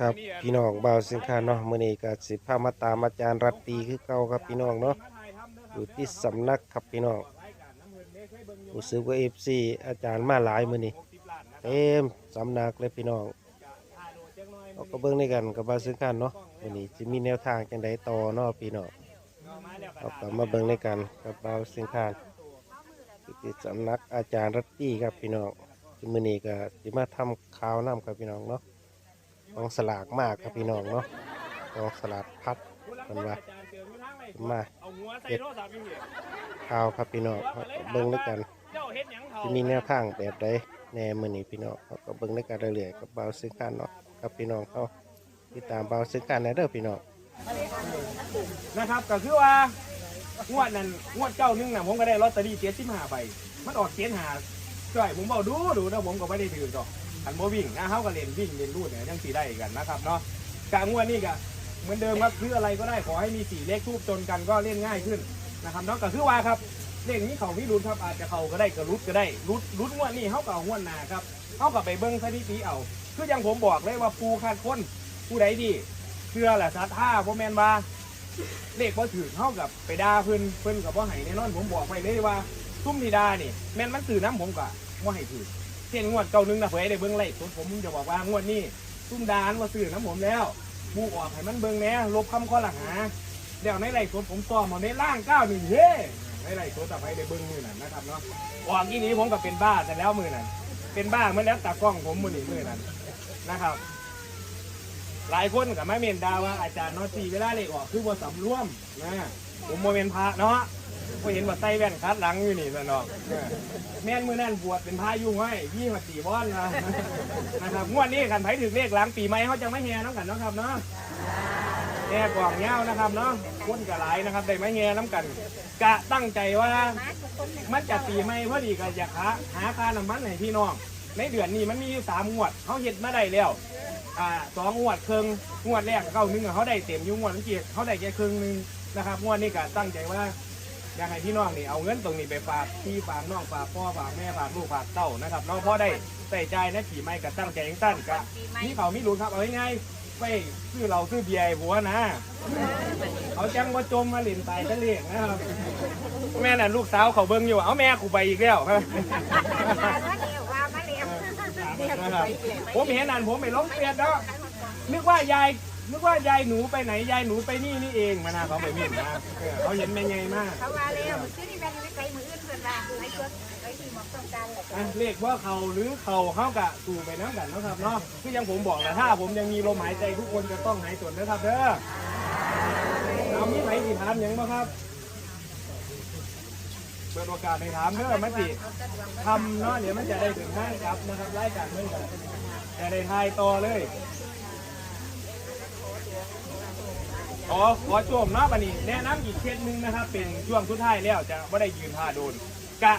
ครับพี่น้องบ่าวสินค้าเนาะมื้อนี้ก็สิพามาตามอาจารย์รัตตีคือเก่าครับพี่น้องเนาะอยู่ที่สำนักครับพี่น้องรู้สึกว่า FC อาจารย์มาหลายมื้อนี้เต็มสำนักเลยพี่น้องเราก็เบิ่งด้วยกันกับบ่าวสินค้าเนาะมื้อนี้สิมีแนวทางจังไดต่อเนาะพี่น้องเราก็มาเบิ่งด้วยกันกับบ่าวสินค้าอยู่ที่สำนักอาจารย์รัตตีครับพี่น้องมื้อนี้ก็สิมาทำข่าวนํครับพี่น้องเนาะ กองสลากมากครับพี่น้องเนาะกองสลากพัดมันว่ามาเฮ็ดข่าวครับพี่น้องเราก็เบิ่งด้วยกันจะมีแนวทางแบบใดแน่มือนี้พี่น้องก็เบิ่งด้วยกันเรื่อยๆกับเบาซื้อการเนาะกับพี่น้องเขาติดตามเบาซื้อการในเด้อพี่น้องนะครับก็คือว่างวดนั้นงวดเจ้าหนึงน่ะผมก็ได้ลอตเตอรี่เจ็ดสิบห้าใบมันออกเจ็ดห้าจ่อยผมบอกดูดูนะผมก็ไม่ได้ถือดอก ขันโมวิ่งนะเขาก็เล่นวิ่งเล่นรูดเนี่ยยังสีได้กันนะครับเนาะกางวดนี้ก็เหมือนเดิมครับคืออะไรก็ได้ขอให้มีสีเลขทูบจนกันก็เล่นง่ายขึ้นนะครับเนาะก็คือว่าครับเลขนี้เขาพี่รุนครับอาจจะเขาก็ได้กระรุดก็ได้รุดรุดงวดนี้เขาก็เอางวดหนาครับเขาก็ไปเบิ้งสถิติเอาคืออย่างผมบอกเลยว่าปูคาดคนผู้ใดดีเชื่อแหละซัดท่าพ่อแมนว่าเลขว่าถือเท่ากับไปด่าเพิ่นเพิ่นกับว่าไห้แน่นอนผมบอกไปเลยว่าซุ่มทีด่านี่แมนมันสื่อน้ำผมกับว่าให้ถือ เช่นงวดเก่าหนึงนะเผยได้เบิ้งไล่สดผมจะบอกว่างวดนี้ซุ่มดานว่าสื่อน้ำผมแล้วมูออกให้มันเบิ้งแหน่ลบคำข้อหลังหาเดี๋ยวในไล่สดผมซ้อมเอาในล่างเก้าหนึ่งเฮ้ในไล่สดแต่ไปได้เบิ้งมือนั่นนะครับเนาะออกที่นี้ผมก็เป็นบ้าแต่แล้วมือนั่นเป็นบ้าเมื่อแล้วตากล้องผมมือนี่มือนั่นนะครับ หลายคนกับแม่เมนดาว่าอาจารย์นอตีเวลาเลขออกคือว่าสำรวมนะผมโมเมนพระเนาะ ก็เห็นว่าใส่แว่นคัดหลังอยู่นี่สนองเออแม่นมือนั่นบวชเป็นพระยุ่งไว้ยี่มาตีบ้อนนะนะครับงวดนี้กันไผถึงเลขหลังปีใหม่เขาจะไม่แห่น้ำกันนะครับเนาะแห่กล่องเงานะครับเนาะคนกะหลายนะครับได้ไม่แห่น้ำกัน กะตั้งใจว่ามันจะปีใหม่พอดีก็อยากหาหาค่าน้ำมันให้พี่น้อง ในเดือนนี้มันมีสามงวดเขาเห็ดมาได้แล้วอ่าสองงวดครึ่งงวดแรกเก้าหนึ่งเขาได้เต็มยุ่งวดเมื่อกี้เขาได้แค่ครึ่งหนึ่งนะครับงวดนี้ก็ตั้งใจว่า อยากให้พี่น้องนี่เอาเงินตรงนี้ไปฝากพี่ฝากน้องฝากพ่อฝากแม่ฝากลูกฝากเต้านะครับน้องพ่อได้ใส่ใจนะขี่ไม้กับตั้งใจอย่างตั้นกะนี่เขาไม่รู้ครับเอาง่ายๆไปซื้อเราซื้อเบียร์ให้ผัวนะเขาจังว่าจมมาเล่นตายทะเลนะครับแม่น่ะลูกสาวเขาเบิ่งอยู่เอาแม่กูไปอีกแล้วครับนะครับผมเห็นนั่นผมไปล้มเปียดแล้วนึกว่ายาย นึกว่ายายหนูไปไหนยายหนูไปนี่นี่เองมานาเขาไปมิ่นนะเออเขาเห็นเป็นไงมากเขาว่าแล้วซื้อนี่แม่ไม่ใส่มืออื่นเพื่อนว่าไอ้ตัวไอ้ที่หมอกต้องการแหละอะเลขว่าเขาหรือเขาเขากะสู่ไปน้ำกันเนาะครับเนาะคือยังผมบอกแหละถ้า ผมยังมีลมหายใจทุกคนจะต้องหายส่วนนะครับเด้อเอามีไหมสิถามหยังบ้างครับเปิดโอกาสในถามเด้อมันสิทำเนาะเดี๋ยวมันจะได้ถึงห้างครับนะครับรายการเมื่อกันจะได้ทายต่อเลย อ๋อขอชมเนาะบันนี้ แนะนำอีกเคสหนึงนะครับ เป็นช่วงสุดท้ายแล้วจะไม่ได้ยืนท่าโดน กะ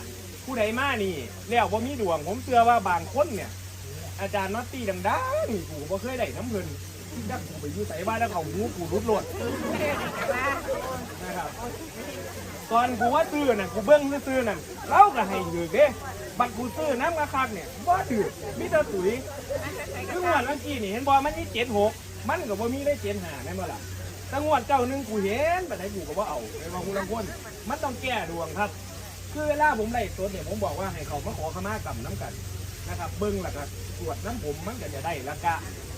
ผู้ใดมานี่ แล้วว่ามีดวง ผมเชื่อว่าบางคนเนี่ย อาจารย์น็อตตี้ดังๆนี่กูบ่เคยได้น้ำเงินจักกูไปอยู่ใส่บ้านแล้วเขาหูกูรุดโลดนะครับตอนกูว่าซื้อน่ะกูเบิ้งซื้อๆนั่นเล่าก็ให้ถือเด้บัตรกูซื้อน้ำกระคักเนี่ยบ่ถือมีแต่ตุ๋ยคืองวดเมื่อกี้นี่เห็นบ่มันมีเจ็ดหกมันก็บ่มีได้เจ็ดห้าแม่นบ่ล่ะแต่งวดเจ้าหนึงกูเห็นแต่ไหนกูก็ว่าเอาในบางคนบางคนมันต้องแก้ดวงครับ คือเวลาผมไล่สดเนี่ยผมบอกว่าให้เขามาขอขมากรรมน้ำกันนะครับ เบิ้งแล้วก็ตรวจน้ำผมมันก็จะได้ละกะ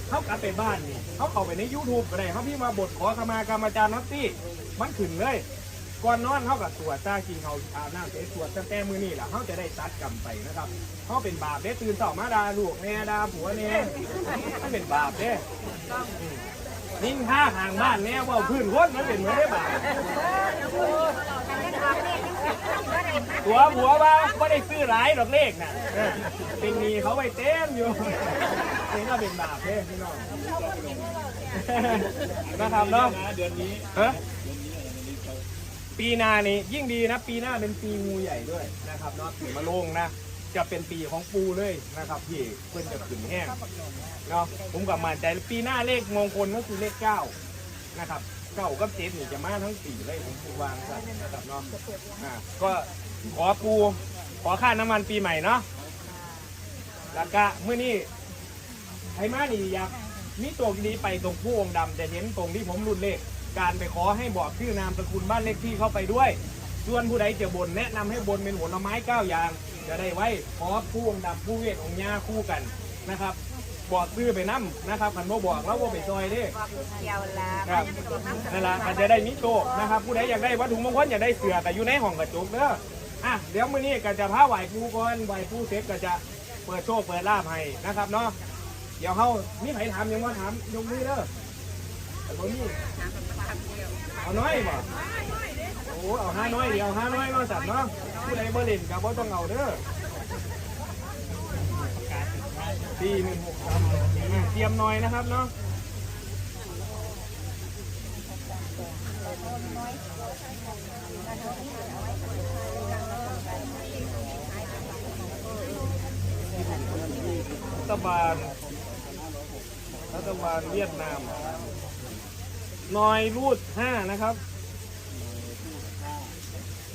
เขากลับไปบ้านนี่เขาเข้าไปใน YouTube ก็ได้เขาพี่มาบทขอขมากรรมอาจารย์น็อตตี้มันขึ้นเลย ก่อนนอนเขากับตรวจตากินเขาอาบน้ำเสร็จตรวจตั้งแต่มือนี่แหละเขาจะได้ตัดกรรมไปนะครับเขาเป็นบาปเด้ตื่นต่อมาดาลูกแน่ดาผัวแน่มันเป็นบาปเด้ นิ่งท่าห่างบ้านแน่ว่าพื้นคนมันเป็นเหมือนได้บ่าตัวหัวว่าไม่ได้ซื้อหลายดอกเลขน่ะเป็นหนีเขาไปเต็มอยู่นี่ก็เป็นบาปเด้พี่น้องนะครับเนาะเดือนนี้ฮะปีหนานี่ยิ่งดีนะ ปีหน้าเป็นปีงูใหญ่ด้วยนะครับเนาะถือมาลงนะ จะเป็นปีของปูเลยนะครับพี่เพื่อนจะขึ้นแห้งเนาะผมกับมันใจปีหน้าเลขมงคลก็คือเลขเก้านะครับเก้ากับเจ็ดนี่จะมาทั้งสี่เลยผมคิดวางนะครับเนาะอ่าก็ขอปูขอค่าน้ำมันปีใหม่เนาะแล้วก็เมื่อนี้ไอ้มานี่อยากมีตรงนี้ไปตรงผู้องดำแต่เห็นตรงที่ผมรุนเลข การไปขอให้บอกชื่อนามสกุลบ้านเลขที่เข้าไปด้วย ส่วนผู้ใดจะบนแนะนำให้บนเป็นผลไม้เก้าอย่าง จะได้ไว้ขอผู้องค์ดำผู้เวทองค์ญาคู่กันนะครับ บอกซื้อไปน้ำนะครับคันบ่บอกแล้วว่าไปซอยเด้บอกคือเดียวละครับนั่นละก็จะได้มิโชคนะครับผู้ใดอยากได้วัตถุมงคลอยากได้เสือก็อยู่ในห้องกระจกเด้ออะเดี๋ยวมื้อนี้ก็จะพาไหว้ปูก่อนไหว้ปูเสร็จก็จะเปิดโชคเปิดลาภให้นะครับเนาะเดี๋ยวเฮามีใครถามยังว่าถามยกมือเด้อแต่บ่มีเอาน้อยบ่ โอ้เอาห้าน้อยเดียวห้าน้อยเนาสัตว์เนาะผู้ใดบ่เล่นก็บ่ต้องเอาเด้อสี่หนึ่งหกสามอะเตรียมหน่อยนะครับเนาะรัฐบาลรัฐบาลเวียดนามนอยรูดห้านะครับ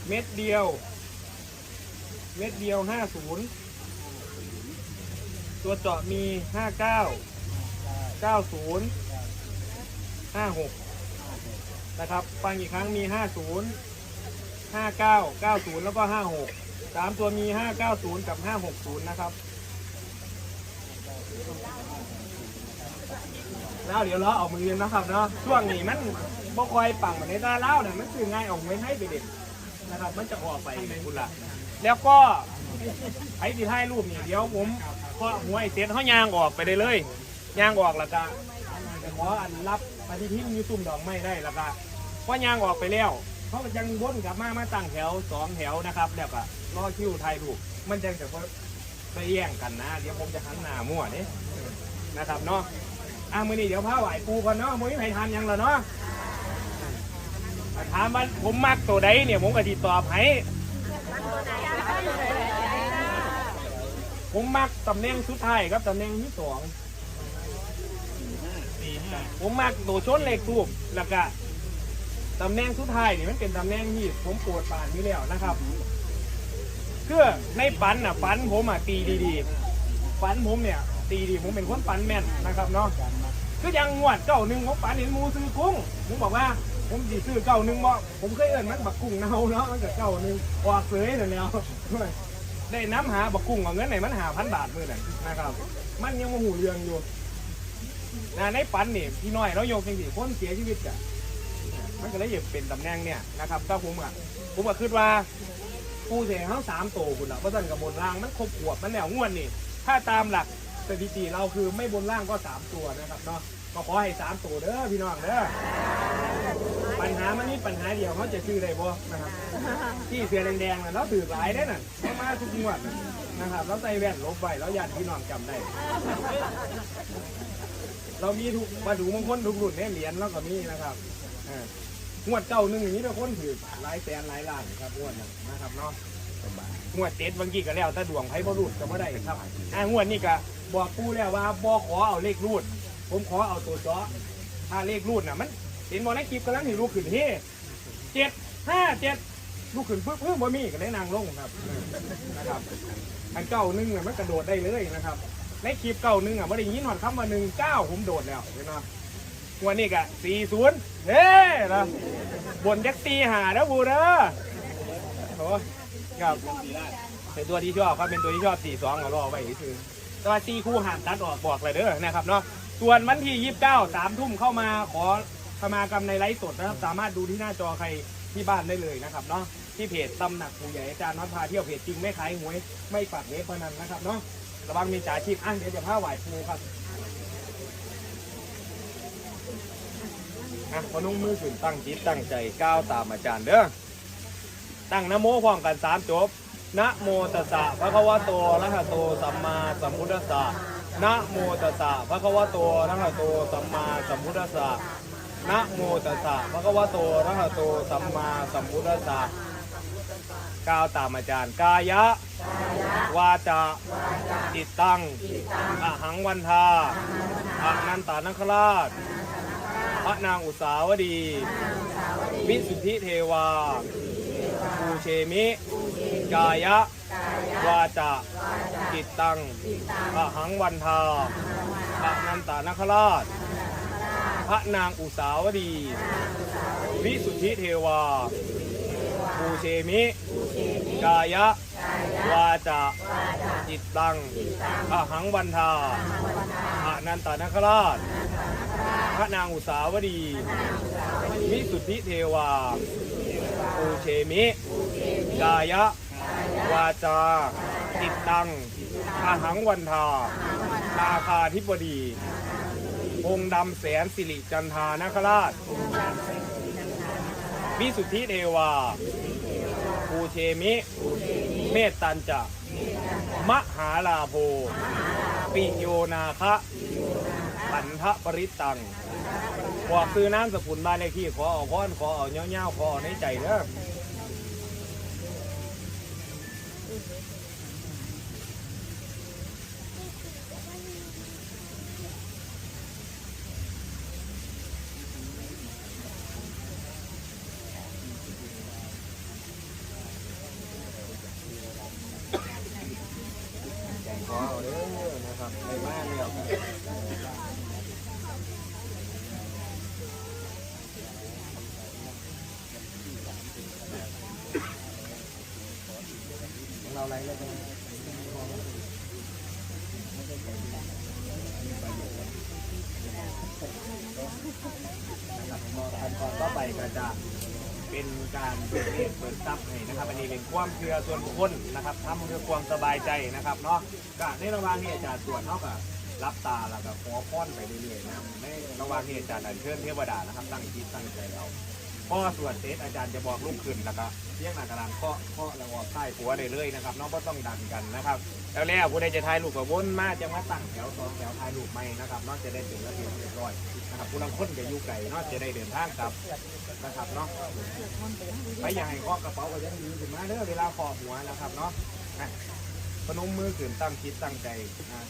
เม็ดเดียว เม็ดเดียวห้าศูนย์ตัวเจาะมีห้าเก้าเก้าศูนย์ห้าหกนะครับ ฟังอีกครั้งมีห้าศูนย์ห้าเก้าเก้าศูนย์แล้วก็ห้าหกสามตัวมีห้าเก้าศูนย์กับห้าหกศูนย์นะครับแล้วเดี๋ยวเราเอามือเรียนนะครับเนาะช่วงนี้มันบ่คอยปังเหมือนในตาเล่าเนี่ยมันคือง่ายออกไม่ให้ไปเด็ด นะครับมันจะออกไปคุณละแล้วก็ไอ้ที่ถ่ายรูปนี่เดี๋ยวผมเคาะหัวไอ้เซตเขายางออกไปได้เลยยางออกแล้วก็ไปขออันรับปฏิทินอยูซุ่มดอกไม้ได้แล้วก็พอยางออกไปแล้วเขาก็ยังวนกลับมามาตั้งแถวสองแถวนะครับแล้วก็รอคิวถ่ายรูปมันจะจะไปแย่งกันนะ เดี๋ยวผมจะหันหน้ามั่วนี่นะครับเนาะอะมือนี้เดี๋ยวพาไหวปูก่อนเนาะมือนี้ให้ทานยังล่ะเนาะ ถามมันผมมักตัวใดเนี่ยผมก็ติตอบให้ผมมักตำแหน่งสุดท้ายครับตำแหน่งที่สองผมมักตัวชนเลขทูบแล้วก็ตำแหน่งสุดท้ายนี่มันเป็นตำแหน่งที่ผมปวดปานอยู่แล้วนะครับคือในฝันน่ะฝันผมอะตีดีๆฝันผมเนี่ย ตีดีผมเป็นคนฝันแม่นนะครับเนาะคือยังงวดเก้าหนึ่งผมฝันเห็นมูซื้อกุ้งผมบอกว่า ผมสิซื้อเก้าหนึ่งบ่ผมเคยเอิ้นมันบักกุ้งเน่าเนาะมันก็เก้าหนึ่งออกเสยเดี๋ยวนี้ได้น้ำหาบักกุ้งเอาเงินไหนมันหาพันบาทมือนั่นนะครับ มันยังมาหูเรื่องอยู่นะในฝันนี่พี่น้อยเราโยกจริงๆคนเสียชีวิตอะมันก็เลยอยากเป็นตำแหน่งเนี่ยนะครับก็ผมอะผมก็คิดว่าผู้เสียทั้งสามโตคุณอะเพราะฉะนั้นกับบนรางมันครบขวบมันแล้วงวดนี่ถ้าตามหลักสถิติเราคือไม่บนล่างก็สามตัวนะครับเนาะ ก็ขอให้สามตัวเด้อพี่น้องเด้อปัญหามันนี่ปัญหาเดียวเขาจะชื่ออะไรบ่นะครับที่เสือแดงๆน่ะเราถือหลายได้น่ะมาทุกงวดนะครับเราใส่แว่นลบไว้แล้วญาติพี่น้องจำได้ เรามีทุกมาดูมงคลทุกรุ่นเนี่ยเหรียญเราก็มีนะครับงวดเก้าหนึ่งอย่างนี้เราคนถือหลายแสนหลายล้านครับงวดนะครับเนาะงวดเจ็ดบางทีก็แล้วแต่ดวงไพ่บรูดก็ไม่ได้ครับอ่างวดนี้ก็บอกปูแล้วว่าบอขอเอาเลขรูด ผมขอเอาตัวจาะถ้าเลขรูดน่ะมันเห็นบอในคลิปกำลังเห็นลูกขึ้นเฮ้เจ็ดห้าเจ็ดลูกขึ้นปึ๊บเพิ่มบ่มีก็ได้นางลงครับนะครับอันเก้าหนึ่งน่ะมันกระโดดได้เลยนะครับ ในคลิปเก้าหนึ่งอะไม่ได้ยินหอดคำว่าหนึ่งเก้าผมโดดแล้วเห็นไหมวันนี้ก็สี่ศูนย์เฮ้นะบนยักตีหาแล้วบูเด้อโอ้ครับเป็นตัวที่ชอบครับเป็นตัวที่ชอบ4 2เอาล่อไว้คือแต่ว่า4คู่ห่างตัดออกบอกเลยเด้อนะครับเนาะ ส่วนวันที่29 3ทุ่มเข้ามาขอขมากรรมในไลฟ์สดนะครับ สามารถดูที่หน้าจอใครที่บ้านได้เลยนะครับเนาะที่เพจตำหนักผู้ใหญ่อาจารย์น็อตพาเที่ยวเพจจริงไม่ขายหวยไม่ฝากเว็บพนันนะครับเนาะระวังมีจ่าชีพอะเดี๋ยวจะพาไหวปูครับอะพนุ่งมือขึ้นตั้งจิตตั้งใจก้าวตามอาจารย์เด้อตั้งนะโมพร้อมกันสามจบนะโมตัสสะภะคะวะโตอะระหะโตสัมมาสัมพุทธัสสะ นะโมตัสสะภะคะวะโตอะระหะโตสัมมาสัมพุทธัสสะนะโมตัสสะภะคะวะโตอะระหะโตสัมมาสัมพุทธัสสะก้าวตามอาจารย์ กายะ วาจาจิตตังอหังวันทาอะนันตานัคราช พระนางอุสาวดี วิสุทธิเทวาปูเชมิ กายะ วาจา จิตตังอะหังวันทาอะนันตานคราช พระนางอุสาวดี วิสุทธิเทวาปูเชมิ กายะ วาจาจิตตังอหังวันทาอนันตนาคราช พระนางอุสาวดี วิสุทธิเทวาปูเชมิ กายะ วาจาจิตตัง อาหังวันทานาคาธิบดี องค์ดำแสนสิริจันทานาคราช วิสุทธิเทวา ภูเชมิ เมตตันจะ มหาลาโภปิโยนาคะขันทะปริตตังบอกซื้อน้ำสกุลบ้านเลขที่ขอเอาพรขอเอาเงี้ยวๆขอเอาในใจเด้อ ขอเอาเด้อนะครับในบ้านเนี่ยเราอะไรแล้วกัน ขั้นตอนต่อไปก็จะเป็นการเปิดเผยเปิดซับให้นะครับ อันนี้เป็นความเชื่อส่วนบุคคลนะครับทำเพื่อความสบายใจนะครับเนาะก็ในระหว่างที่อาจารย์ตรวจเท่ากับรับตาแล้วก็ขอพ้อนไปเรื่อยๆนะในระหว่างที่อาจารย์อัญเชิญเทวดานะครับ ตั้งจิตตั้งใจเอา พ่อสวดเสร็จอาจารย์จะบอกลูกขึ้นแล้วก็เรียกหนากระดานเคาะเคาะแล้วก็ใต้หัวได้เลยนะครับน้องก็ต้องดันกันนะครับ แล้วแล้วผู้ใดจะถ่ายรูปกับวนมาจะมาตั้งแถวสองแถวถ่ายรูปไม่นะครับเนอกจะได้ถึงระเบียบเรียบร้อยนะครับผู้ลังคนจะอยู่ไกลเนอกจะได้เดินทางกลับนะครับเนาะไปอย่างให้เคาะกระเป๋าก็ยังดีขึ้นมาเด้อเวลาเคาะหัวนะครับเนาะอะพนมมือขึ้นตั้งคิดตั้งใจนะ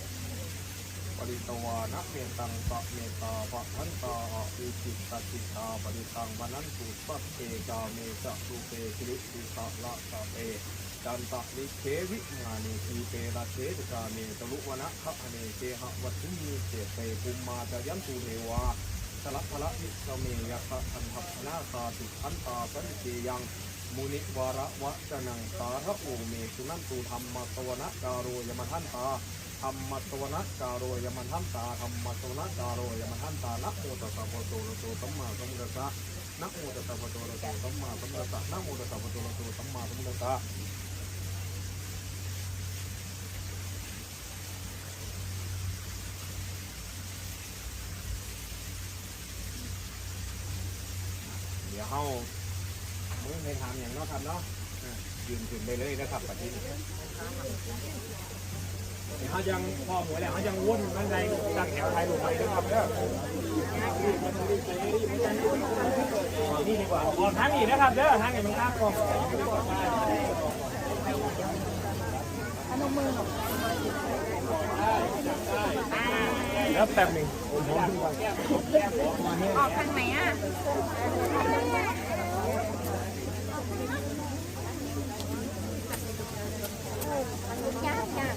ปริตวานะเมตังปะเมตตาปะทันตาอะวิจิตตจิตตาปริตังวันนั้นสุสัพเพจาเมจะสุเปสิริสิตะละสะเปจันตะลิเควิมานีทีเปราเชตกาเนตลุวนะขะอเนเกหะวัตถุมีเจเปภูมมาจะยันตูเทวาสลัพละนิสเมยะคะอันทัพนาสาติอันตาสันเกยังมุนิวาระวะจนังสาระโอเมสุนันตูธรรมสวนะกาโรยมทันตา รรมสวนะกาโรยมันทันตาธรรมสวนะกาโรยมันทันตานะโมตัสสะภะคะวะโตอะระโตสัมมาสัมพุทธัสสะนะโมตัสสะภะคะวะโตอะระโตสัมมาสัมพุทธัสสะนะโมตัสสะภะคะวะโตอะระโตสัมมาสัมพุทธัสสะเดี๋ยวเขามือในทำอย่างนาะครับเนาะยืนขึ้นไปเลยนะครับปฏิทิน เขายังพอหมวยแล้วเขายังวนบันไดตั้งแถวไทยลงไปนะครับเด้อนี่ดีกว่าออกทางนี้นะครับเด้อทางนี้มันข้ามกองแล้วแป๊บหนึ่งอออกทางไหนอะ ยากยาก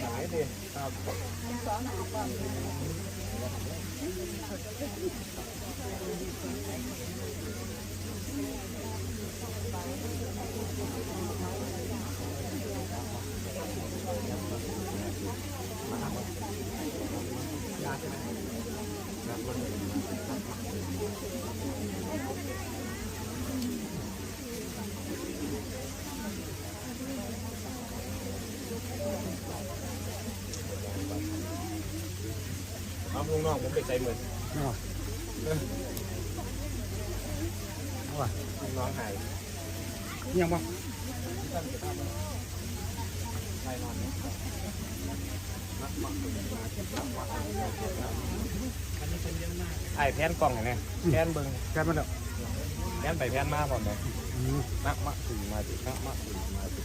ก็อ ลุงน้องผมไปใจเหมือนว่าลุงน้องหายยังบ่ไอ้แพนกล้องไงแพนเบิ้งแค่มันแล้วแพนไปแพนมาพร้อมเลยนักมะสีมาสินักมะสีมาสิ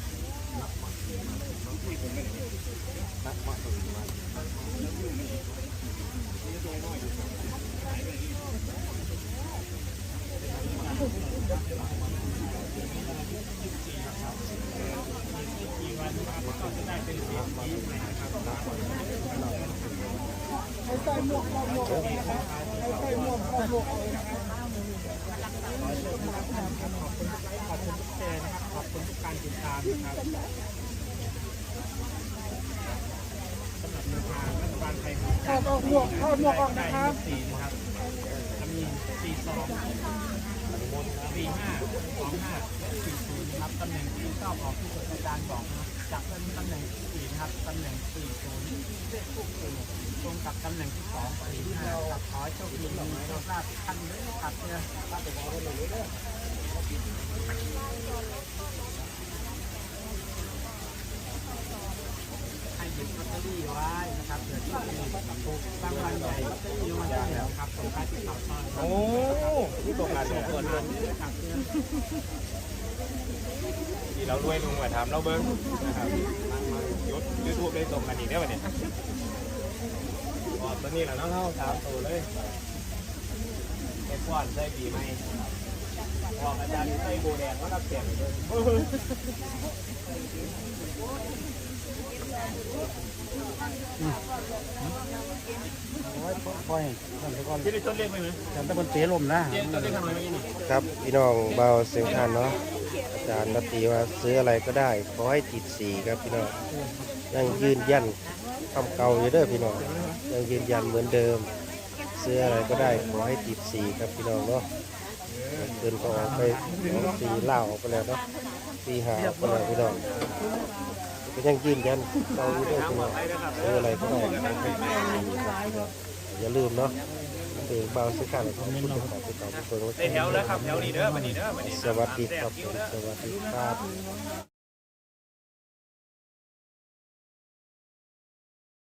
นักมะสีมาสินักมะสีมาสิขอบคุณทุกการติดตามนะครับสำหรับแนวทางรัฐบาลไทยของ ถอดออกหมวกถอดหมวกออกนะครับสี่นะครับมีสี่สองสี่ห้าสองห้าสี่ศูนย์นะครับตำแหน่งที่ชอบออกที่สุดอาจารย์บอกนะครับ จากเป็นตำแหน่งที่สี่นะครับตำแหน่งสี่ศูนย์เลขคู่สี่ตรงกับตำแหน่งที่สองสี่ห้าครับขอให้โชคดีมีโชคลาภท่านด้วยนะครับเนี่ยครับเดี๋ยวบอกไว้เลยเด้อให้หยิบลอตเตอรี่ไว้นะครับเผื่อที่จะถูกรางวัลใหญ่ที่วันที่แล้วครับส่งท้ายที่ข่าวตอนโอ้ที่ตรงกันเลยส่วนนั้นนะครับ ที่เราด้วยลุงมาทำเราเบิ้งนะครับยุดยูทูบได้ตรงกันอีกได้ป่ะเนี่ยอ๋อตัวนี้แหละน้องเข้าสามตัวเลยไอ้ก้อนใส่ปีไหมบอกอาจารย์ใส่โบแดงว่ารับเสียงเลยโอ้ยปล่อยทำไปก่อนที่ได้ต้นเล็กไหมจำแต่คนเตะลมนะเจ๊ต้นเล็กทำอะไรไม่นี่ครับพี่น้องเบาเสียงทานเนาะ อาจารย์รัตตีว่าซื้ออะไรก็ได้ ขอให้ติดสีครับพี่น้องยังยืนยันคำเก่าอยู่เด้อพี่น้องยังยืนยันเหมือนเดิม ซื้ออะไรก็ได้ขอให้ติดสีครับพี่น้องเนาะเกินก็ออกไปสองสีเหล่าออกไปแล้วเนาะสีหาออกไปแล้วพี่น้องก็ยังยืนยันเก่าอยู่เด้อพี่น้องซื้ออะไรก็ได้อย่าลืมเนาะ เด็กเบาเสียงทานแล้วก็พูดถึงการติดต่อเพิ่มได้แถวแล้วครับแถวนี้เด้อวันนี้เด้อวันนี้สวัสดีครับผมสวัสดีครับ